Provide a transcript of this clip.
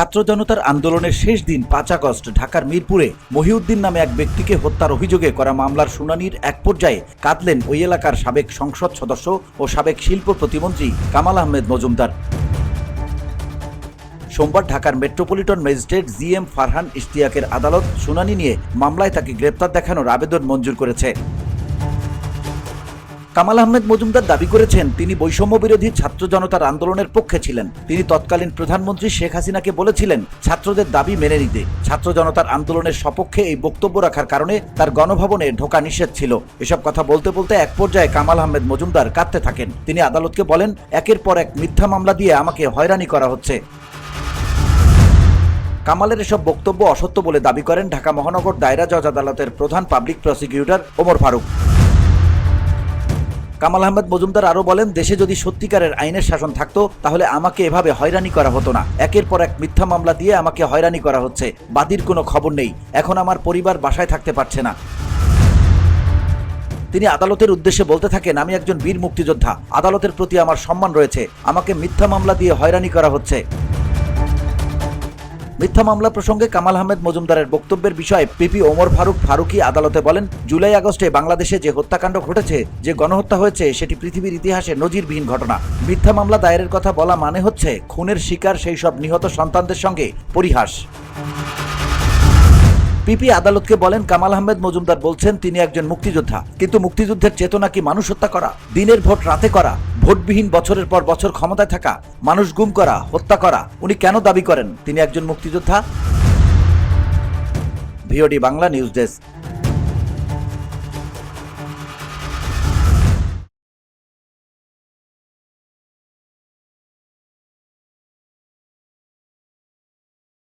ছাত্র জনতার আন্দোলনের শেষ দিন পাঁচ আগস্ট ঢাকার মিরপুরে মহিউদ্দিন নামে এক ব্যক্তিকে হত্যার অভিযোগে করা মামলার শুনানির এক পর্যায়ে কাঁদলেন ওই এলাকার সাবেক সংসদ সদস্য ও সাবেক শিল্প প্রতিমন্ত্রী কামাল আহমেদ মজুমদার। সোমবার ঢাকার metropolitan magistrate G M Farhan ইশতিয়াকের আদালত শুনানি নিয়ে মামলায় তাকে গ্রেপ্তার দেখানোর আবেদন মঞ্জুর করেছে। কামাল আহমেদ মজুমদার দাবি করেছেন, তিনি বৈষম্য বিরোধী ছাত্র জনতার আন্দোলনের পক্ষে ছিলেন। তিনি তৎকালীন প্রধানমন্ত্রী শেখ হাসিনাকে বলেছিলেন, ছাত্রদের দাবি মেনে নিতে। ছাত্র জনতার আন্দোলনের সপক্ষে এই বক্তব্য রাখার কারণে তার গণভবনে ঢোকা নিষেধ ছিল। এসব কথা বলতে বলতে এক পর্যায়ে কামাল আহমেদ মজুমদার কাঁদতে থাকেন। তিনি আদালতকে বলেন, একের পর এক মিথ্যা মামলা দিয়ে আমাকে হয়রানি করা হচ্ছে। কামালের এসব বক্তব্য অসত্য বলে দাবি করেন ঢাকা মহানগর দায়রা জজ আদালতের প্রধান পাবলিক প্রসিকিউটর ওমর ফারুক। কামাল আহমেদ মজুমদার আরও বলেন, দেশে যদি সত্যিকারের আইনের শাসন থাকতো, তাহলে আমাকে এভাবে হয়রানি করা হতো না। একের পর এক মিথ্যা মামলা দিয়ে আমাকে হয়রানি করা হচ্ছে। বাদির কোনো খবর নেই। এখন আমার পরিবার বাসায় থাকতে পারছে না। তিনি আদালতের উদ্দেশ্যে বলতে থাকেন, আমি একজন বীর মুক্তিযোদ্ধা। আদালতের প্রতি আমার সম্মান রয়েছে। আমাকে মিথ্যা মামলা দিয়ে হয়রানি করা হচ্ছে। মিথ্যা মামলা প্রসঙ্গে কামাল আহমেদ মজুমদারের বক্তব্যের বিষয়ে পিপি ওমর ফারুক ফারুকি আদালতে বলেন, জুলাই আগস্টে বাংলাদেশে যে হত্যাকাণ্ড ঘটেছে, যে গণহত্যা হয়েছে, সেটি পৃথিবীর ইতিহাসে নজিরবিহীন ঘটনা। মিথ্যা মামলা দায়েরের কথা বলা মানে হচ্ছে, খুনের শিকার সেই সব নিহত সন্তানদের সঙ্গে পরিহাস। পিপি আদালতকে বলেন, কামাল আহমেদ মজুমদার বলছেন, তিনি একজন মুক্তিযোদ্ধা। কিন্তু মুক্তিযুদ্ধের চেতনা কি মানুষ হত্যা করা? দিনের ভোট রাতে করা? ভোটবিহীন বছরের পর বছর ক্ষমতায় থাকা? মানুষ গুম করা, হত্যা করা? উনি কেন দাবি করেন? তিনি একজন মুক্তিযোদ্ধা? VOD Bangla news desk.